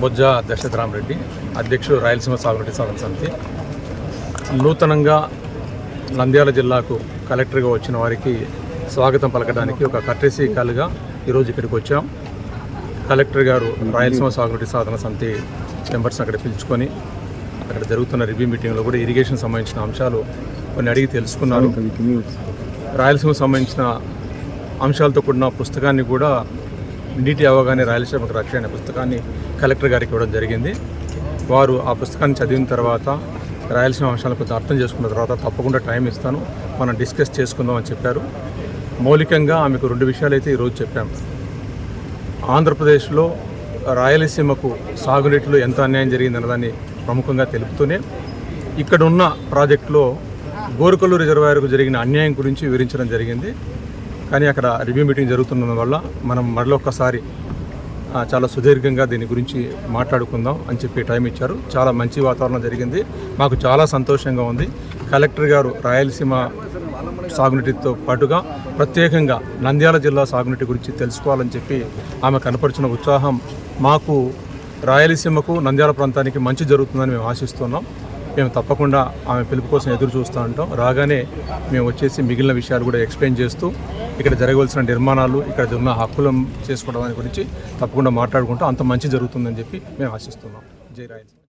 బొజ్జ దశరథరామ్ రెడ్డి అధ్యక్షుడు రాయలసీమ సాగునీటి సాధన సమితి. నూతనంగా నంద్యాల జిల్లాకు కలెక్టర్గా వచ్చిన వారికి స్వాగతం పలకడానికి ఒక కట్రేసీ కాలుగా ఈరోజు ఇక్కడికి వచ్చాం. కలెక్టర్ గారు రాయలసీమ సాగునీటి సాధన సమితి మెంబర్స్ని అక్కడ పిలుచుకొని అక్కడ జరుగుతున్న రివ్యూ మీటింగ్లో కూడా ఇరిగేషన్ సంబంధించిన అంశాలు కొన్ని అడిగి తెలుసుకున్నారు. రాయలసీమ సంబంధించిన అంశాలతో కూడిన పుస్తకాన్ని కూడా నీటి అవగాహన రాయలసీమకు రక్ష అనే పుస్తకాన్ని కలెక్టర్ గారికి ఇవ్వడం జరిగింది. వారు ఆ పుస్తకాన్ని చదివిన తర్వాత రాయలసీమ అంశాలను కొంచెం అర్థం చేసుకున్న తర్వాత తప్పకుండా టైం ఇస్తాను. మనం డిస్కస్ చేసుకుందాం అని చెప్పారు. మౌలికంగా ఆమెకు రెండు విషయాలు అయితే ఈరోజు చెప్పాం. ఆంధ్రప్రదేశ్లో రాయలసీమకు సాగునీటిలో ఎంత అన్యాయం జరిగిందన్నదాన్ని ప్రముఖంగా తెలుపుతూనే ఇక్కడ ఉన్న ప్రాజెక్టులో గోరుకల్లు రిజర్వాయర్కు జరిగిన అన్యాయం గురించి వివరించడం జరిగింది. కానీ అక్కడ రివ్యూ మీటింగ్ జరుగుతున్నందు వల్ల మనం మరొకసారి ఆ, చాలా సుదీర్ఘంగా దీని గురించి మాట్లాడుకుందాం అని చెప్పి టైం ఇచ్చారు. చాలా మంచి వాతావరణం జరిగింది. మాకు చాలా సంతోషంగా ఉంది. కలెక్టర్ గారు రాయలసీమ సాగునీటితో పాటుగా ప్రత్యేకంగా నంద్యాల జిల్లా సాగునీటి గురించి తెలుసుకోవాలని చెప్పి ఆమె కనపరిచిన ఉత్సాహం మాకు రాయలసీమకు నంద్యాల ప్రాంతానికి మంచి జరుగుతుందని మేము ఆశిస్తున్నాం. మేము తప్పకుండా ఆమె పిలుపు కోసం ఎదురు చూస్తూ ఉంటాం. రాగానే మేము వచ్చేసి మిగిలిన విషయాలు కూడా ఎక్స్ప్లెయిన్ చేస్తూ ఇక్కడ జరగవలసిన నిర్మాణాలు ఇక్కడ ఉన్న హక్కులను చేసుకోవడం గురించి తప్పకుండా మాట్లాడుకుంటూ. అంత మంచి జరుగుతుందని చెప్పి మేము ఆశిస్తున్నాం. జై రాయలసీమ.